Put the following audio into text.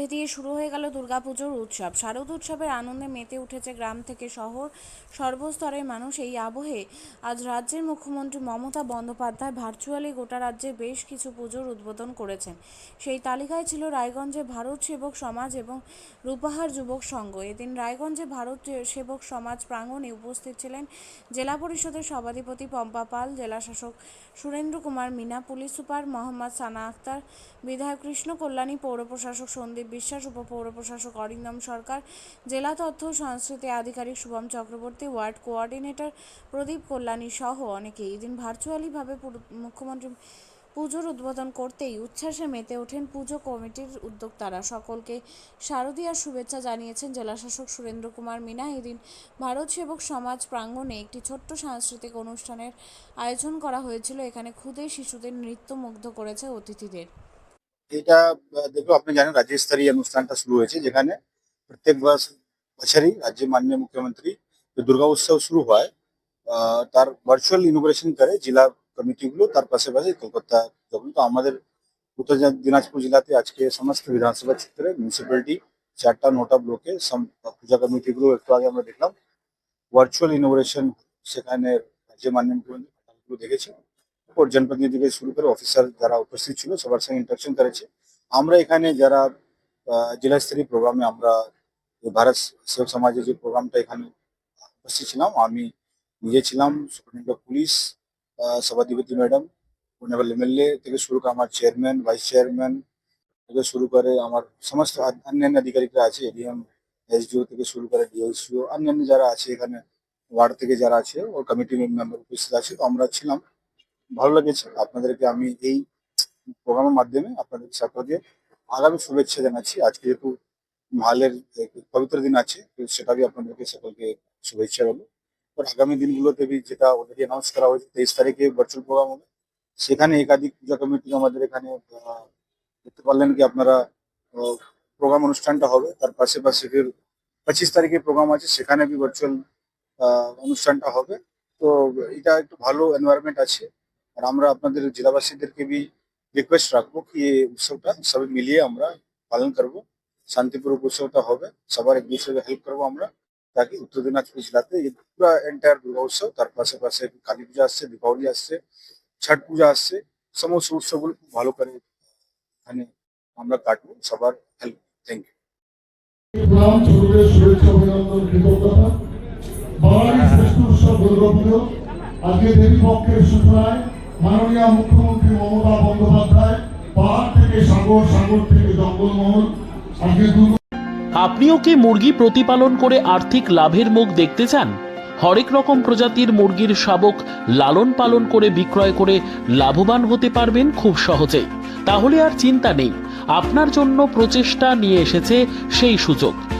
মধ্যে দিয়ে শুরু হয়ে গেল দুর্গাপুজোর উৎসব। শারদ উৎসবের আনন্দে মেতে উঠেছে গ্রাম থেকে শহর। সর্বস্তরের মানুষ এই আবহে আজ রাজ্যের মুখ্যমন্ত্রী মমতা বন্দ্যোপাধ্যায় ভার্চুয়ালি গোটা রাজ্যে বেশ কিছু পুজোর উদ্বোধন করেছেন। সেই তালিকায় ছিল রায়গঞ্জে ভারত সেবক সমাজ এবং রূপাহার যুবক সংঘ। এদিন রায়গঞ্জে ভারত সেবক সমাজ প্রাঙ্গণে উপস্থিত ছিলেন জেলা পরিষদের সভাধিপতি পম্পা পাল জেলাশাসক সুরেন্দ্র কুমার মিনা, পুলিশ সুপার মোহাম্মদ সানা আক্তার বিধায়ক কৃষ্ণ কল্যাণী, পৌর প্রশাসক সন্দীপ বিশ্বাস উপপৌর প্রশাসক অরিন্দম সরকার, জেলা তথ্য সংস্কৃতি আধিকারিক শুভম চক্রবর্তী, ওয়ার্ড কোঅর্ডিনেটর প্রদীপ কল্যাণী সহ অনেকে এদিন ভার্চুয়ালিভাবে মুখ্যমন্ত্রী পুজোর উদ্বোধন করতেই উচ্ছ্বাসে মেতে ওঠেন পুজো কমিটির উদ্যোক্তারা। সকলকে শারদীয়ার শুভেচ্ছা জানিয়েছেন জেলাশাসক সুরেন্দ্র কুমার মিনা। এদিন ভারত সেবক সমাজ প্রাঙ্গণে একটি ছোট্ট সাংস্কৃতিক অনুষ্ঠানের আয়োজন করা হয়েছিল। এখানে ক্ষুদে শিশুদের নৃত্য মুগ্ধ করেছে অতিথিদের। এটা আহ, দেখো আপনি জানেন রাজ্যস্তরীয় অনুষ্ঠানটা শুরু হয়েছে যেখানে প্রত্যেক বছর বছরই রাজ্যের মাননীয় মুখ্যমন্ত্রী যে দুর্গা উৎসব শুরু হয় আহ, তার ভার্চুয়াল ইনোগ্রেশন করে জেলা কমিটিগুলো তার পাশাপাশি কলকাতা যখন তো আমাদের উত্তর দিনা- দিনাজপুর জেলাতে আজকে সমস্ত বিধানসভা ক্ষেত্রে মিউনিসিপ্যালিটি চারটা নটা ব্লকে সম- পূজা কমিটিগুলো একটু আগে আমরা দেখলাম। ভার্চুয়াল ইনোগ্রেশন সেখানে রাজ্যের মাননীয় মুখ্যমন্ত্রী গুলো দেখেছে ওর জনপ্রতিনিধি থেকে শুরু করে অফিসার যারা উপস্থিত ছিল সবার সঙ্গে ইন্টারকশন করেছে। আমরা এখানে যারা আহ, জেলা স্তরীয় প্রোগ্রামে আমরা এই ভারত সেবক সমাজের যে প্রোগ্রামটা এখানে উপস্থিত ছিলাম আমি নিজে ছিলাম সুপ্রিন্টেন্ডেন্ট অফ পুলিশ আহ, সভাধিপতি ম্যাডাম অনেবল এমএলএ থেকে শুরু করে আমার চেয়ারম্যান ভাইস চেয়ারম্যান থেকে শুরু করে আমার সমস্ত আ- অন্যান্য আধিকারিকরা আছে এডিএম এসডিও থেকে শুরু করে ডিওসিও অন্যান্য যারা আছে এখানে ওয়ার্ড থেকে যারা আছে ওর কমিটি মেম্বার উপস্থিত আছে তো আমরা ছিলাম। ভালো লেগেছে। আপনাদেরকে আমি এই প্রোগ্রামের মাধ্যমে আপনাদের সকলকে আগামী শুভেচ্ছা জানাচ্ছি। আজকে যেহেতু মালের পবিত্র দিন আছে, তো সেটাকে আপনাদেরকে সকলকে শুভেচ্ছা রইল। আর আগামী দিনগুলোতে বি যেটা অলরেডি অ্যানাউন্স করা হয়েছে, তেইশ তারিখে ভার্চুয়াল প্রোগ্রাম হবে। সেখানে একাধিক পূজা কমিটি আমাদের এখানে দেখতে পারলেন কি আপনারা প্রোগ্রাম অনুষ্ঠানটা হবে। তার পাশে পাশে ফির পঁচিশ তারিখে প্রোগ্রাম আছে, সেখানে বি ভার্চুয়াল অনুষ্ঠানটা হবে। তো এটা একটু ভালো এনভায়রনমেন্ট আছে। আর আমরা আপনাদের জেলাবাসীদেরকে বি রিকোয়েস্ট রাখব কি এই উৎসবটা সবাই মিলিয়ে আমরা পালন করব শান্তিপূর্বক উৎসবটা হবে সবার এক দুসরে হেল্প করব আমরা তাকে উত্তর দিনাজপুর জেলাতে এই পুরো এন্টায়ার দুর্গা উৎসব তার পাশাপাশি কালী পূজা আসছে দীপাবলি আসছে ছট পূজা আসছে সমস্ত উৎসবগুলো খুব ভালো করে এখানে আমরা কাটবো সবার হেল্প থ্যাংক ইউ গ্রাম ছোটদের শুভেচ্ছা অভিনন্দন কৃতজ্ঞতা বাঙালির শ্রেষ্ঠ উৎসব দুর্গাপুজো আজকে দেবী পক্ষের সূচনায় মাননীয় মুখ্যমন্ত্রী মমতা বন্দ্যোপাধ্যায় পাহাড় থেকে সাগর সাগর থেকে জঙ্গলমহল আজকে আপনিও কি মুরগি প্রতিপালন করে আর্থিক লাভের মুখ দেখতে চান? হরেক রকম প্রজাতির মুরগির শাবক লালন পালন করে বিক্রয় করে লাভবান হতে পারবেন খুব সহজেই। তাহলে আর চিন্তা নেই, আপনার জন্য প্রচেষ্টা নিয়ে এসেছে সেই সুযোগ।